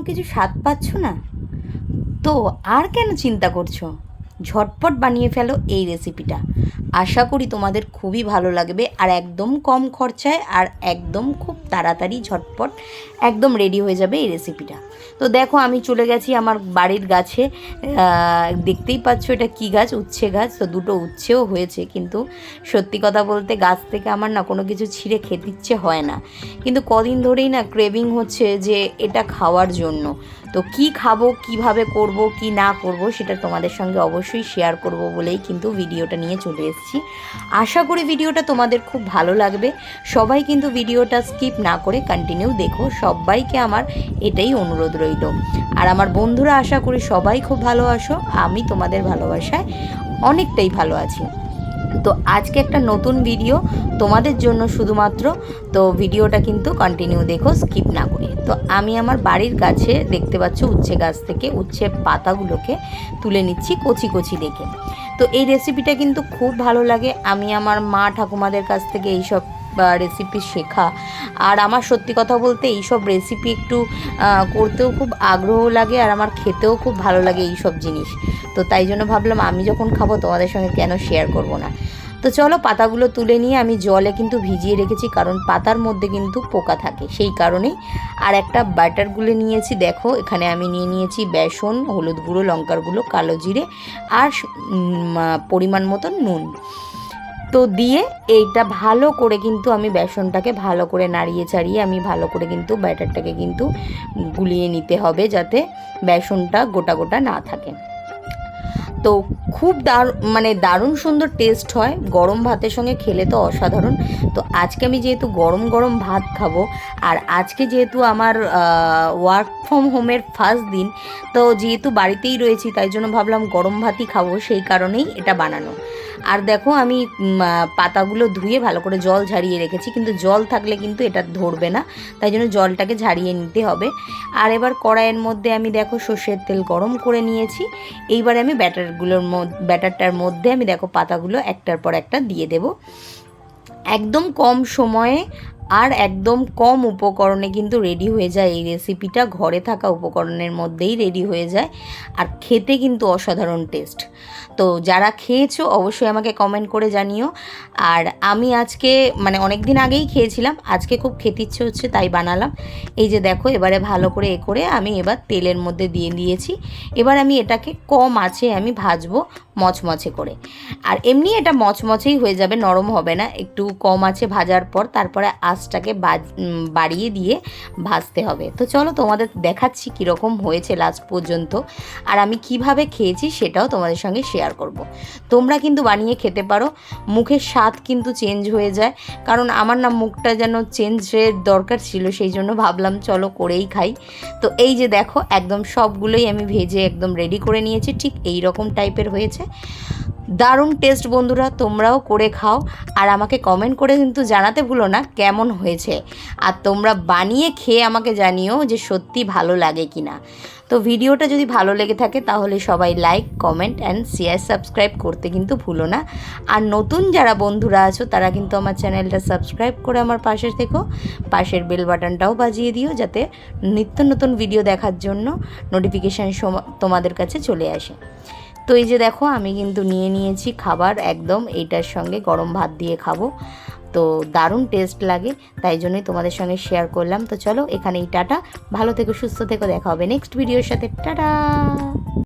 কোনো কিছু স্বাদ পাচ্ছ না? তো আর কেন চিন্তা করছ? ঝটপট বানিয়ে ফেলো এই রেসিপিটা আশা করি তোমাদের খুবই ভালো লাগবে আর একদম কম খরচায় আর একদম খুব তাড়াতাড়ি ঝটপট একদম রেডি হয়ে যাবে এই রেসিপিটা তো দেখো, আমি চলে গেছি আমার বাড়ির গাছে। দেখতেই পাচ্ছ এটা কি গাছ? উচ্ছে গাছ। তো দুটো উচ্ছেও হয়েছে কিন্তু সত্যি কথা বলতে গাছ থেকে আমার না কোনো কিছু ছিঁড়ে খেতে ইচ্ছে হয় না। কিন্তু কদিন ধরেই না ক্রেভিং হচ্ছে যে এটা খাওয়ার জন্য। তো কি খাব, কীভাবে করব, কি না করব সেটা তোমাদের সঙ্গে অবশ্যই শেয়ার করব বলেই কিন্তু ভিডিওটা নিয়ে চলে এসেছি। আশা করি ভিডিওটা তোমাদের খুব ভালো লাগবে। সবাই কিন্তু ভিডিওটা স্কিপ না করে কন্টিনিউ দেখো। সবাইকে আমার এটাই অনুরোধ রইল। আর আমার বন্ধুরা আশা করি সবাই খুব ভালো আছো। আমি তোমাদের ভালোবাসায় অনেকটাই ভালো আছি। তো আজকে একটা নতুন ভিডিও তোমাদের জন্য শুধুমাত্র। তো ভিডিওটা কিন্তু কন্টিনিউ দেখো স্কিপ না করে। তো আমি আমার বাড়ির কাছে দেখতে পাচ্ছ উচ্ছে গাছ থেকে উচ্ছে পাতাগুলোকে তুলে নিচ্ছি কচি কচি দেখে। তো এই রেসিপিটা কিন্তু খুব ভালো লাগে। আমি আমার মা ঠাকুমাদের কাছ থেকে এইসব রেসিপি শেখা। আর আমার সত্যি কথা বলতে এইসব রেসিপি একটু করতেও খুব আগ্রহ লাগে আর আমার খেতেও খুব ভালো লাগে এইসব জিনিস। তো তাই জন্য ভাবলাম আমি যখন খাব তোমাদের সঙ্গে কেন শেয়ার করব না? তো চলো পাতাগুলো তুলে নিয়ে আমি জলে কিন্তু ভিজিয়ে রেখেছি, কারণ পাতার মধ্যে কিন্তু পোকা থাকে। সেই কারণেই আর একটা বাটার গুলে নিয়েছি, দেখো। এখানে আমি নিয়ে নিয়েছি বেসন, হলুদ গুঁড়ো, লঙ্কার গুঁড়ো, কালো জিরে আর পরিমাণ মতন নুন। তো দিয়ে এইটা ভালো করে কিন্তু আমি বেসনটাকে ভালো করে নাড়িয়ে চাড়িয়ে আমি ভালো করে কিন্তু ব্যাটারটাকে কিন্তু গুলিয়ে নিতে হবে যাতে বেসনটা গোটা গোটা না থাকে। তো খুব দার মানে দারুণ সুন্দর টেস্ট হয়। গরম ভাতের সঙ্গে খেলে তো অসাধারণ। তো আজকে আমি যেহেতু গরম গরম ভাত খাব, আর আজকে যেহেতু আমার ওয়ার্ক ফ্রম হোমের ফার্স্ট দিন, তো যেহেতু বাড়িতেই রয়েছি, তাই জন্য ভাবলাম গরম ভাতই খাব, সেই কারণেই এটা বানানো। আর দেখো আমি পাতাগুলো ধুয়ে ভালো করে জল ঝারিয়ে রেখেছি, কিন্তু জল থাকলে কিন্তু এটা ধরবে না, তাই জন্য জলটাকে ঝাড়িয়ে নিতে হবে। আর এবার কড়াইয়ের মধ্যে আমি দেখো সর্ষের তেল গরম করে নিয়েছি, এইবারে আমি ব্যাটারগুলোর ব্যাটারটার মধ্যে আমি দেখো পাতাগুলো একটার পর একটা দিয়ে দেব। একদম কম সময়ে আর একদম কম উপকরণে কিন্তু রেডি হয়ে যায় এই রেসিপিটা ঘরে থাকা উপকরণের মধ্যেই রেডি হয়ে যায় আর খেতে কিন্তু অসাধারণ টেস্ট তো যারা খেয়েছো অবশ্যই আমাকে কমেন্ট করে জানিও। আর আমি আজকে মানে অনেক দিন আগেই খেয়েছিলাম, আজকে খুব খেতে ইচ্ছে হচ্ছে তাই বানালাম। এই যে দেখো, এবারে ভালো করে এ করে আমি এবার তেলের মধ্যে দিয়ে দিয়েছি। এবার আমি এটাকে কম আছে আমি ভাজবো মচমচে করে। আর এমনি এটা মচমচেই হয়ে যাবে, নরম হবে না। একটু কম আছে ভাজার পর তারপরে আঁচটাকে বাড়িয়ে দিয়ে ভাজতে হবে। তো চলো তোমাদের দেখাচ্ছি কীরকম হয়েছে লাস্ট পর্যন্ত আর আমি কীভাবে খেয়েছি সেটাও তোমাদের সঙ্গে শেয়ার করব। তোমরা কিন্তু বানিয়ে খেতে পারো, মুখের স্বাদ কিন্তু চেঞ্জ হয়ে যায়, কারণ আমার না মুখটা যেন চেঞ্জের দরকার ছিল, সেই জন্য ভাবলাম চলো করেই খাই। তো এই যে দেখো, একদম সবগুলোই আমি ভেজে একদম রেডি করে নিয়েছি, ঠিক এই রকম টাইপের হয়েছে। দারুণ টেস্ট বন্ধুরা, তোমরাও করে খাও। আর আমাকে কমেন্ট করে কিন্তু জানাতে ভুলো না কেমন হয়েছে। আর তোমরা বানিয়ে খেয়ে আমাকে জানিও যে সত্যি ভালো লাগে কি না তো ভিডিওটা যদি ভালো লেগে থাকে তাহলে সবাই like comment and share subscribe করতে কিন্তু ভুলো না। আর নতুন যারা বন্ধুরা আছো, তারা কিন্তু আমার চ্যানেলটা সাবস্ক্রাইব করে আমার পাশে থেকো। পাশের বেল বাটনটাও বাজিয়ে দিও যাতে নিত্য নতুন ভিডিও দেখার জন্য নোটিফিকেশান তোমাদের কাছে চলে আসে। তো এই যে দেখো, আমি কিন্তু নিয়ে নিয়েছি খাবার, একদম এইটার সঙ্গে গরম ভাত দিয়ে খাব। তো দারুণ টেস্ট লাগে, তাই জন্যই তোমাদের সঙ্গে শেয়ার করলাম। তো চলো এখানেই টাটা, ভালো থেকো, সুস্থ থেকো, দেখা হবে নেক্সট ভিডিওর সাথে, টাটা!